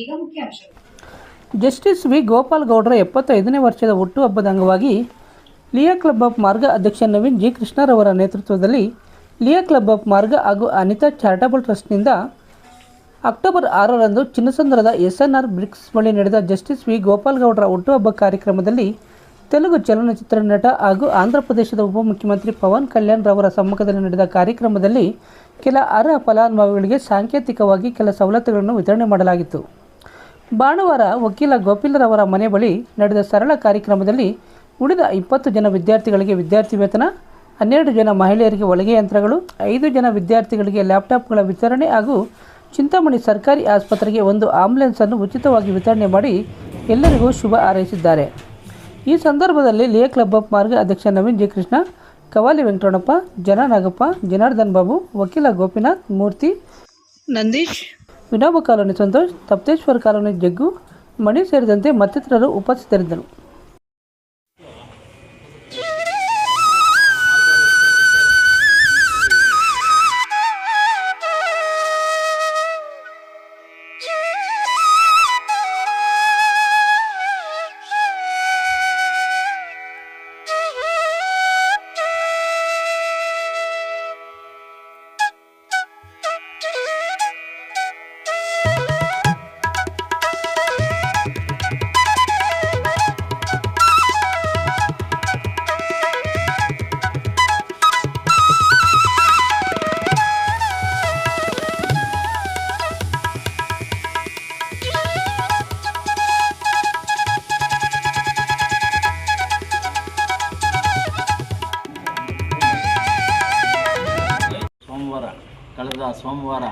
ಈಗ ಮುಖ್ಯಾಂಶಗಳು. Justice we. Gopal ಗೌಡರ ಎಪ್ಪತ್ತೈದನೇ ವರ್ಷದ ಹುಟ್ಟುಹಬ್ಬದ ಅಂಗವಾಗಿ ಲಿಯಾ ಕ್ಲಬ್ ಆಫ್ ಮಾರ್ಗ ಅಧ್ಯಕ್ಷ ನವೀನ್ ಜಿ. ಕೃಷ್ಣರವರ ನೇತೃತ್ವದಲ್ಲಿ ಲಿಯಾ ಕ್ಲಬ್ ಆಫ್ ಮಾರ್ಗ ಹಾಗೂ ಅನಿತಾ ಚಾರಿಟಬಲ್ ಟ್ರಸ್ಟ್ನಿಂದ ಅಕ್ಟೋಬರ್ ಆರರಂದು ಚಿನ್ನಸಂದ್ರದ ಎಸ್ ಎನ್ ಆರ್ ಬ್ರಿಕ್ಸ್ ಬಳಿ ನಡೆದ ಜಸ್ಟಿಸ್ ವಿ. ಗೋಪಾಲ್ ಗೌಡರ ಹುಟ್ಟುಹಬ್ಬ ಕಾರ್ಯಕ್ರಮದಲ್ಲಿ ತೆಲುಗು ಚಲನಚಿತ್ರ ನಟ ಹಾಗೂ ಆಂಧ್ರಪ್ರದೇಶದ ಉಪಮುಖ್ಯಮಂತ್ರಿ ಪವನ್ ಕಲ್ಯಾಣ್ ರವರ ಸಮ್ಮುಖದಲ್ಲಿ ನಡೆದ ಕಾರ್ಯಕ್ರಮದಲ್ಲಿ ಕೆಲ ಅರ್ಹ ಫಲಾನುಭವಿಗಳಿಗೆ ಸಾಂಕೇತಿಕವಾಗಿ ಕೆಲ ಸವಲತ್ತುಗಳನ್ನು ವಿತರಣೆ ಮಾಡಲಾಗಿತ್ತು. ಭಾನುವಾರ ವಕೀಲ ಗೋಪಿಲರವರ ಮನೆ ಬಳಿ ನಡೆದ ಸರಳ ಕಾರ್ಯಕ್ರಮದಲ್ಲಿ ಉಳಿದ ಇಪ್ಪತ್ತು ಜನ ವಿದ್ಯಾರ್ಥಿಗಳಿಗೆ ವಿದ್ಯಾರ್ಥಿ ವೇತನ, ಹನ್ನೆರಡು ಜನ ಮಹಿಳೆಯರಿಗೆ ಒಳಗೆ ಯಂತ್ರಗಳು, ಐದು ಜನ ವಿದ್ಯಾರ್ಥಿಗಳಿಗೆ ಲ್ಯಾಪ್ಟಾಪ್ಗಳ ವಿತರಣೆ ಹಾಗೂ ಚಿಂತಾಮಣಿ ಸರ್ಕಾರಿ ಆಸ್ಪತ್ರೆಗೆ ಒಂದು ಆಂಬ್ಯುಲೆನ್ಸನ್ನು ಉಚಿತವಾಗಿ ವಿತರಣೆ ಮಾಡಿ ಎಲ್ಲರಿಗೂ ಶುಭ ಹಾರೈಸಿದ್ದಾರೆ. ಈ ಸಂದರ್ಭದಲ್ಲಿ ಲೇ ಕ್ಲಬ್ ಆಫ್ ಮಾರ್ಗ ಅಧ್ಯಕ್ಷ ನವೀನ್ ಜಿ ಕೃಷ್ಣ, ಕವಾಲಿ ವೆಂಕಟರಣಪ್ಪ ಜನ ನಾಗಪ್ಪ, ಜನಾರ್ದನ್ ಬಾಬು, ವಕೀಲ ಗೋಪಿನಾಥ್, ಮೂರ್ತಿ ನಂದೀಶ್ ವಿನೋಬ ಕಾಲೋನಿ ಸಂತೋಷ್ ತಪ್ತೇಶ್ವರ ಕಾಲೋನಿ ಜಗ್ಗು ಮಣಿ ಸೇರಿದಂತೆ ಮತ್ತಿತರರು ಉಪಸ್ಥಿತರಿದ್ದರು ಸೋಮವಾರ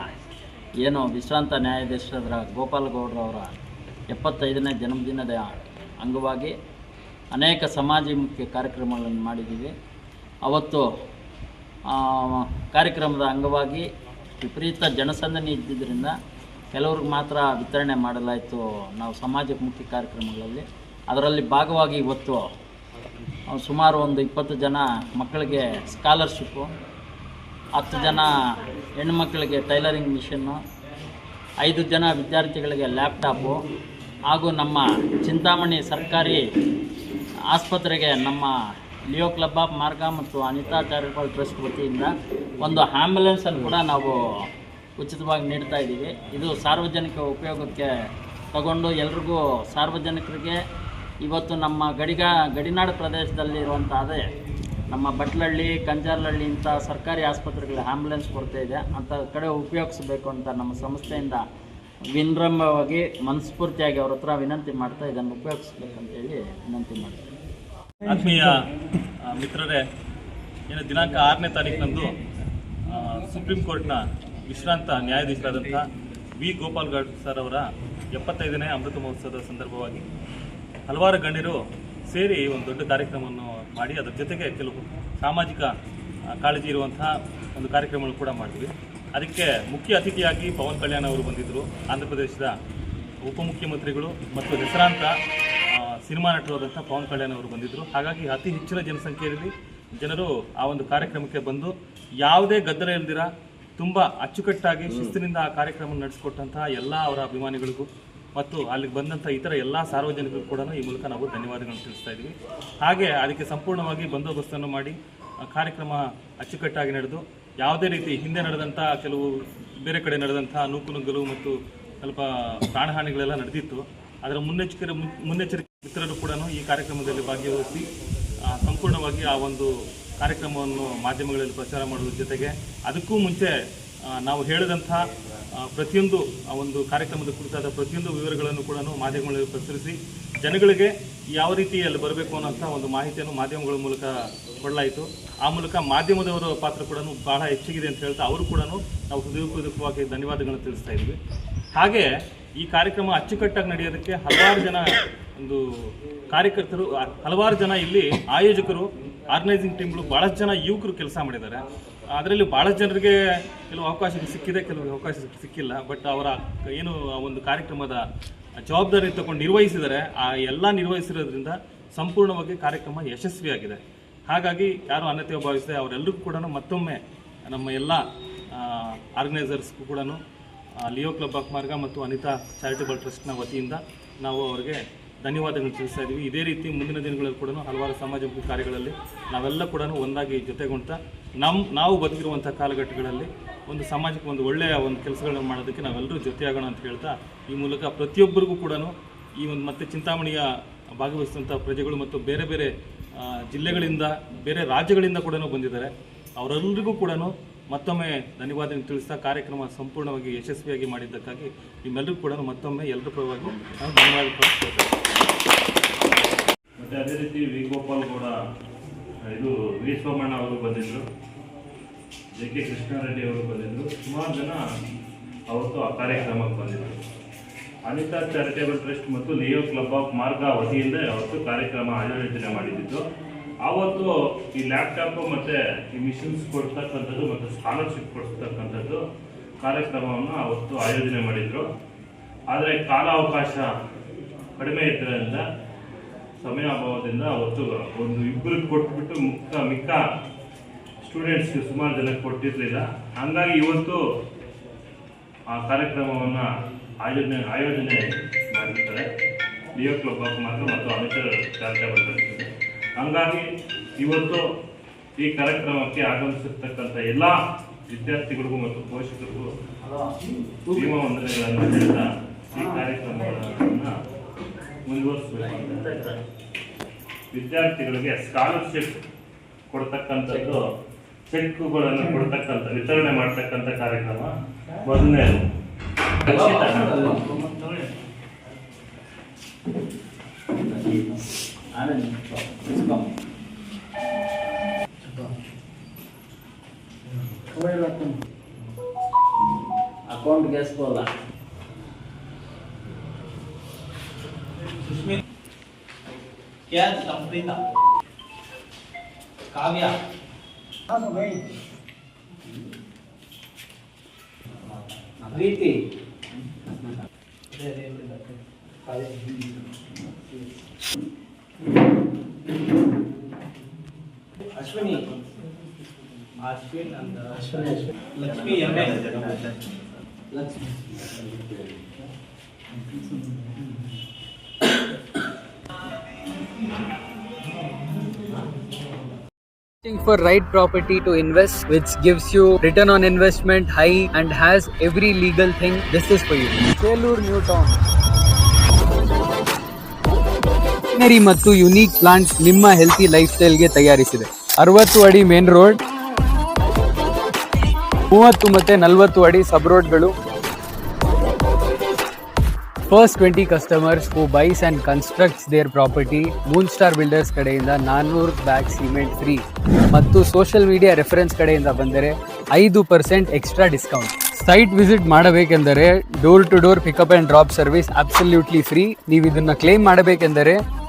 ಏನು ವಿಶ್ರಾಂತ ನ್ಯಾಯಾಧೀಶರ ಗೋಪಾಲಗೌಡರವರ ಎಪ್ಪತ್ತೈದನೇ ಜನ್ಮದಿನದ ಅಂಗವಾಗಿ ಅನೇಕ ಸಮಾಜಮುಖಿ ಕಾರ್ಯಕ್ರಮಗಳನ್ನು ಮಾಡಿದ್ದೀವಿ. ಅವತ್ತು ಕಾರ್ಯಕ್ರಮದ ಅಂಗವಾಗಿ ವಿಪರೀತ ಜನಸಂದಣಿ ಇದ್ದಿದ್ದರಿಂದ ಕೆಲವ್ರಿಗೆ ಮಾತ್ರ ವಿತರಣೆ ಮಾಡಲಾಯಿತು ನಾವು ಸಮಾಜಮುಖಿ ಕಾರ್ಯಕ್ರಮಗಳಲ್ಲಿ. ಅದರಲ್ಲಿ ಭಾಗವಾಗಿ ಇವತ್ತು ಸುಮಾರು ಒಂದು ಇಪ್ಪತ್ತು ಜನ ಮಕ್ಕಳಿಗೆ ಸ್ಕಾಲರ್ಶಿಪ್ಪು ಹತ್ತು ಜನ ಹೆಣ್ಮಕ್ಳಿಗೆ ಟೈಲರಿಂಗ್ ಮಿಷನ್ನು, ಐದು ಜನ ವಿದ್ಯಾರ್ಥಿಗಳಿಗೆ ಲ್ಯಾಪ್ಟಾಪು ಹಾಗೂ ನಮ್ಮ ಚಿಂತಾಮಣಿ ಸರ್ಕಾರಿ ಆಸ್ಪತ್ರೆಗೆ ನಮ್ಮ ಲಿಯೋ ಕ್ಲಬ್ ಆಫ್ ಮಾರ್ಗ ಮತ್ತು ಅನಿತಾ ಚಾರಿಟಬಲ್ ಟ್ರಸ್ಟ್ ವತಿಯಿಂದ ಒಂದು ಆ್ಯಂಬುಲೆನ್ಸನ್ನು ಕೂಡ ನಾವು ಉಚಿತವಾಗಿ ನೀಡ್ತಾ ಇದ್ದೀವಿ. ಇದು ಸಾರ್ವಜನಿಕ ಉಪಯೋಗಕ್ಕೆ ತಗೊಂಡು ಎಲ್ರಿಗೂ ಸಾರ್ವಜನಿಕರಿಗೆ ಇವತ್ತು ನಮ್ಮ ಗಡಿಗ ಗಡಿನಾಡು ಪ್ರದೇಶದಲ್ಲಿರುವಂಥ ಅದೇ ನಮ್ಮ ಬಟ್ಲಹಳ್ಳಿ ಕಂಜಾರ್ಲಹಳ್ಳಿ ಇಂಥ ಸರ್ಕಾರಿ ಆಸ್ಪತ್ರೆಗಳ ಆ್ಯಂಬುಲೆನ್ಸ್ ಕೊರತೆ ಇದೆ. ಅಂತ ಕಡೆ ಉಪಯೋಗಿಸಬೇಕು ಅಂತ ನಮ್ಮ ಸಂಸ್ಥೆಯಿಂದ ವಿನಮ್ರವಾಗಿ, ಮನಸ್ಫೂರ್ತಿಯಾಗಿ ಅವ್ರ ಹತ್ರ ವಿನಂತಿ ಮಾಡ್ತಾ ಇದನ್ನು ಉಪಯೋಗಿಸ್ಬೇಕಂತೇಳಿ ವಿನಂತಿ ಮಾಡ್ತೀನಿ. ಆತ್ಮೀಯ ಮಿತ್ರರೇ ಏನು ದಿನಾಂಕ ಆರನೇ ತಾರೀಕಿನಂದು ಸುಪ್ರೀಂ ಕೋರ್ಟ್ನ ವಿಶ್ರಾಂತ ನ್ಯಾಯಾಧೀಶರಾದಂಥ ವಿ. ಗೋಪಾಲ್ ಗೌಡ್ ಸರ್ ಅವರ ಎಪ್ಪತ್ತೈದನೇ ಅಮೃತ ಮಹೋತ್ಸವದ ಸಂದರ್ಭವಾಗಿ ಹಲವಾರು ಗಣ್ಯರು ಸೇರಿ ಒಂದು ದೊಡ್ಡ ಕಾರ್ಯಕ್ರಮವನ್ನು ಮಾಡಿ ಅದರ ಜೊತೆಗೆ ಕೆಲವು ಸಾಮಾಜಿಕ ಕಾಳಜಿ ಇರುವಂತಹ ಒಂದು ಕಾರ್ಯಕ್ರಮಗಳು ಕೂಡ ಮಾಡಿದ್ವಿ. ಅದಕ್ಕೆ ಮುಖ್ಯ ಅತಿಥಿಯಾಗಿ ಪವನ್ ಕಲ್ಯಾಣ್ ಅವರು ಬಂದಿದ್ದರು ಆಂಧ್ರ ಪ್ರದೇಶದ ಉಪಮುಖ್ಯಮಂತ್ರಿಗಳು ಮತ್ತು ಹೆಸರಾಂತ ಸಿನಿಮಾ ನಟರಾದಂಥ ಪವನ್ ಕಲ್ಯಾಣ್ ಅವರು ಬಂದಿದ್ದರು ಹಾಗಾಗಿ ಅತಿ ಹೆಚ್ಚಿನ ಜನಸಂಖ್ಯೆಯಲ್ಲಿ ಜನರು ಆ ಒಂದು ಕಾರ್ಯಕ್ರಮಕ್ಕೆ ಬಂದು ಯಾವುದೇ ಗದ್ದಲ ಇಲ್ದಿರ ತುಂಬ ಅಚ್ಚುಕಟ್ಟಾಗಿ ಶಿಸ್ತಿನಿಂದ ಆ ಕಾರ್ಯಕ್ರಮ ನಡೆಸಿಕೊಟ್ಟಂತಹ ಎಲ್ಲ ಅವರ ಅಭಿಮಾನಿಗಳಿಗೂ ಮತ್ತು ಅಲ್ಲಿಗೆ ಬಂದಂಥ ಇತರ ಎಲ್ಲ ಸಾರ್ವಜನಿಕರು ಕೂಡ ಈ ಮೂಲಕ ನಾವು ಧನ್ಯವಾದಗಳನ್ನು ತಿಳಿಸ್ತಾ ಇದ್ದೀವಿ. ಹಾಗೆ ಅದಕ್ಕೆ ಸಂಪೂರ್ಣವಾಗಿ ಬಂದೋಬಸ್ತನ್ನು ಮಾಡಿ ಕಾರ್ಯಕ್ರಮ ಅಚ್ಚುಕಟ್ಟಾಗಿ ನಡೆದು, ಯಾವುದೇ ರೀತಿ ಹಿಂದೆ ನಡೆದಂಥ, ಕೆಲವು ಬೇರೆ ಕಡೆ ನಡೆದಂಥ ನೂಕುನುಗ್ಗಲು ಮತ್ತು ಸ್ವಲ್ಪ ಪ್ರಾಣಹಾನಿಗಳೆಲ್ಲ ನಡೆದಿತ್ತು, ಅದರ ಮುನ್ನೆಚ್ಚರಿಕೆ ಮುನ್ನೆಚ್ಚರಿಕೆ ಮಿತ್ರರು ಕೂಡ ಈ ಕಾರ್ಯಕ್ರಮದಲ್ಲಿ ಭಾಗವಹಿಸಿ ಸಂಪೂರ್ಣವಾಗಿ ಆ ಒಂದು ಕಾರ್ಯಕ್ರಮವನ್ನು ಮಾಧ್ಯಮಗಳಲ್ಲಿ ಪ್ರಚಾರ ಮಾಡುವುದರ ಜೊತೆಗೆ ಅದಕ್ಕೂ ಮುಂಚೆ ನಾವು ಹೇಳಿದಂಥ ಪ್ರತಿಯೊಂದು, ಆ, ಒಂದು ಕಾರ್ಯಕ್ರಮದ ಕುರಿತಾದ ಪ್ರತಿಯೊಂದು ವಿವರಗಳನ್ನು ಕೂಡ ಮಾಧ್ಯಮಗಳಲ್ಲಿ ಪ್ರಸರಿಸಿ, ಜನಗಳಿಗೆ ಯಾವ ರೀತಿ ಅಲ್ಲಿ ಬರಬೇಕು ಅನ್ನೋಂಥ ಒಂದು ಮಾಹಿತಿಯನ್ನು ಮಾಧ್ಯಮಗಳ ಮೂಲಕ ಕೊಡಲಾಯಿತು. ಆ ಮೂಲಕ ಮಾಧ್ಯಮದವರ ಪಾತ್ರ ಕೂಡ ಬಹಳ ಹೆಚ್ಚಿಗಿದೆ ಅಂತ ಹೇಳ್ತಾ ಅವರು ಕೂಡ ನಾವು ಹೃದಯಪೂರ್ವಕವಾಗಿ ಧನ್ಯವಾದಗಳನ್ನು ತಿಳಿಸ್ತಾ ಇದ್ವಿ. ಹಾಗೆ ಈ ಕಾರ್ಯಕ್ರಮ ಅಚ್ಚುಕಟ್ಟಾಗಿ ನಡೆಯೋದಕ್ಕೆ ಹಲವಾರು ಜನ ಒಂದು ಕಾರ್ಯಕರ್ತರು ಹಲವಾರು ಜನ ಇಲ್ಲಿ ಆಯೋಜಕರು ಆರ್ಗನೈಸಿಂಗ್ ಟೀಮ್ಗಳು ಭಾಳಷ್ಟು ಜನ ಯುವಕರು ಕೆಲಸ ಮಾಡಿದ್ದಾರೆ. ಅದರಲ್ಲಿ ಭಾಳಷ್ಟು ಜನರಿಗೆ ಕೆಲವು ಅವಕಾಶ ಸಿಕ್ಕಿದೆ, ಕೆಲವು ಅವಕಾಶ ಸಿಕ್ಕಿಲ್ಲ ಬಟ್ ಅವರ ಏನು ಒಂದು ಕಾರ್ಯಕ್ರಮದ ಜವಾಬ್ದಾರಿ ತಗೊಂಡು ನಿರ್ವಹಿಸಿದರೆ ಆ ಎಲ್ಲ ನಿರ್ವಹಿಸಿರೋದ್ರಿಂದ ಸಂಪೂರ್ಣವಾಗಿ ಕಾರ್ಯಕ್ರಮ ಯಶಸ್ವಿಯಾಗಿದೆ. ಹಾಗಾಗಿ ಯಾರು ಅನ್ಯತೆ ಭಾವಿಸಿದೆ ಅವರೆಲ್ಲರಿಗೂ ಕೂಡ ಮತ್ತೊಮ್ಮೆ ನಮ್ಮ ಎಲ್ಲ ಆರ್ಗನೈಸರ್ಸ್ಗೂ ಕೂಡ ಲಿಯೋ ಕ್ಲಬ್ ಆಫ್ ಮಾರ್ಗ ಮತ್ತು ಅನಿತಾ ಚಾರಿಟಬಲ್ ಟ್ರಸ್ಟ್ನ ವತಿಯಿಂದ ನಾವು ಅವರಿಗೆ ಧನ್ಯವಾದಗಳು ತಿಳಿಸ್ತಾ ಇದ್ದೀವಿ ಇದೇ ರೀತಿ ಮುಂದಿನ ದಿನಗಳಲ್ಲಿ ಕೂಡ ಹಲವಾರು ಸಮಾಜಮುಖಿ ಕಾರ್ಯಗಳಲ್ಲಿ ನಾವೆಲ್ಲ ಕೂಡ ಒಂದಾಗಿ ಜೊತೆಗೊಳ್ತಾ ನಮ್ಮ ನಾವು ಬದುಕಿರುವಂಥ ಕಾಲಘಟ್ಟಗಳಲ್ಲಿ ಒಂದು ಸಮಾಜಕ್ಕೆ ಒಂದು ಒಳ್ಳೆಯ ಒಂದು ಕೆಲಸಗಳನ್ನು ಮಾಡೋದಕ್ಕೆ ನಾವೆಲ್ಲರೂ ಜೊತೆಯಾಗೋಣ ಅಂತ ಹೇಳ್ತಾ ಈ ಮೂಲಕ ಪ್ರತಿಯೊಬ್ಬರಿಗೂ ಕೂಡ ಈ ಒಂದು ಮತ್ತೆ ಚಿಂತಾಮಣಿಯ ಭಾಗವಹಿಸಿದಂಥ ಪ್ರಜೆಗಳು ಮತ್ತು ಬೇರೆ ಬೇರೆ ಜಿಲ್ಲೆಗಳಿಂದ, ಬೇರೆ ರಾಜ್ಯಗಳಿಂದ ಕೂಡ ಬಂದಿದ್ದಾರೆ. ಅವರೆಲ್ಲರಿಗೂ ಕೂಡ ಮತ್ತೊಮ್ಮೆ ಧನ್ಯವಾದ ತಿಳಿಸ್ತಾ ಕಾರ್ಯಕ್ರಮ ಸಂಪೂರ್ಣವಾಗಿ ಯಶಸ್ವಿಯಾಗಿ ಮಾಡಿದ್ದಕ್ಕಾಗಿ ನಿಮ್ಮೆಲ್ಲರೂ ಕೂಡ ಮತ್ತೊಮ್ಮೆ ಎಲ್ಲರೂ ಪರವಾಗಿ ನಾವು ಧನ್ಯವಾದ ಮತ್ತು ಅದೇ ರೀತಿ ವಿ ಗೋಪಾಲ್ ಗೌಡ, ಇದು ವಿ ಸೋಮಣ್ಣ ಅವರು ಬಂದಿದ್ದರು ಜೆ ಕೆ ಕೃಷ್ಣಾರೆಡ್ಡಿ ಅವರು ಬಂದಿದ್ದರು ಸುಮಾರು ಜನ ಅವತ್ತು ಆ ಕಾರ್ಯಕ್ರಮಕ್ಕೆ ಬಂದಿದ್ದರು ಅನಿತಾ ಚಾರಿಟೇಬಲ್ ಟ್ರಸ್ಟ್ ಮತ್ತು ಲಿಯೋ ಕ್ಲಬ್ ಆಫ್ ಮಾರ್ಗ ವತಿಯಿಂದ ಅವತ್ತು ಕಾರ್ಯಕ್ರಮ ಆಯೋಜನೆ ಮಾಡಿದ್ದು. ಆವತ್ತು ಈ ಲ್ಯಾಪ್ಟಾಪ್ ಮತ್ತು ಈ ಮಿಷಿನ್ಸ್ ಕೊಡ್ತಕ್ಕಂಥದ್ದು ಮತ್ತು ಸ್ಕಾಲರ್ಶಿಪ್ ಕೊಡ್ತಕ್ಕಂಥದ್ದು ಕಾರ್ಯಕ್ರಮವನ್ನು ಅವತ್ತು ಆಯೋಜನೆ ಮಾಡಿದರು. ಆದರೆ ಕಾಲಾವಕಾಶ ಕಡಿಮೆ ಇದ್ದರಿಂದ ಸಮಯ ಅಭಾವದಿಂದ ಅವತ್ತು ಒಂದು ಇಬ್ಬರಿಗೆ ಕೊಟ್ಬಿಟ್ಟು ಮುಕ್ತ, ಮಿಕ್ಕ ಸ್ಟೂಡೆಂಟ್ಸ್ಗೆ ಸುಮಾರು ಜನಕ್ಕೆ ಕೊಟ್ಟಿರಲಿಲ್ಲ. ಹಾಗಾಗಿ ಇವತ್ತು ಆ ಕಾರ್ಯಕ್ರಮವನ್ನು ಆಯೋಜನೆ ಆಯೋಜನೆ ಮಾಡಿರ್ತಾರೆ. ಲಿಯೋ ಕ್ಲಬ್ ಮಾತ್ರ ಮತ್ತು ಅಮಿತ ಚಾರಿಟಬಲ್ ಹಾಗಾಗಿ ಇವತ್ತು ಈ ಕಾರ್ಯಕ್ರಮಕ್ಕೆ ಆಗಮಿಸಿರ್ತಕ್ಕಂಥ ಎಲ್ಲ ವಿದ್ಯಾರ್ಥಿಗಳಿಗೂ ಮತ್ತು ಪೋಷಕರಿಗೂ ಭೀಮ ವಂದನೆಗಳನ್ನು ಹೇಳ್ತಾ ಈ ಕಾರ್ಯಕ್ರಮಗಳನ್ನು ಮುಂದುವರಿಸಬೇಕು. ವಿದ್ಯಾರ್ಥಿಗಳಿಗೆ ಸ್ಕಾಲರ್ಶಿಪ್ ಕೊಡ್ತಕ್ಕಂಥದ್ದು ಚೆಕ್ಗಳನ್ನು ಕೊಡ್ತಕ್ಕಂಥ, ವಿತರಣೆ ಮಾಡ್ತಕ್ಕಂಥ ಕಾರ್ಯಕ್ರಮ ಮೊದಲನೇ ಅಕೌಂಟ್ ಗೆಸ್ಬೋಲ್ಲ ಸುಸ್ಮಿತ್ can Sampreetha Kavya Preethi Ashwini Ashwin for right property to invest, which gives you return on investment high and has every legal thing. This is for you. Chelur New Town. meri mattu unique plants nimma healthy lifestyle ge ತಯಾರಿಸಿದೆ ಅರವತ್ತು ಅಡಿ main road ಮೂವತ್ತು ಮತ್ತೆ ನಲವತ್ತು ಅಡಿ sub ರೋಡ್ಗಳು first twenty customers who buys and constructs their property Moon Star Builders ಕಡೆಯಿಂದ ನಾನ್ನೂರು ಬ್ಯಾಗ್ ಸಿಮೆಂಟ್ ಫ್ರೀ ಮತ್ತು ಸೋಷಿಯಲ್ ಮೀಡಿಯಾ ರೆಫರೆನ್ಸ್ ಕಡೆಯಿಂದ ಬಂದರೆ ಐದು percent extra discount site visit ಮಾಡಬೇಕೆಂದರೆ door to door pickup and drop service absolutely free ನೀವು ಇದನ್ನು claim ಮಾಡಬೇಕೆಂದರೆ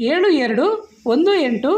ಏಳು ಎರಡು ಒಂದು ಎಂಟು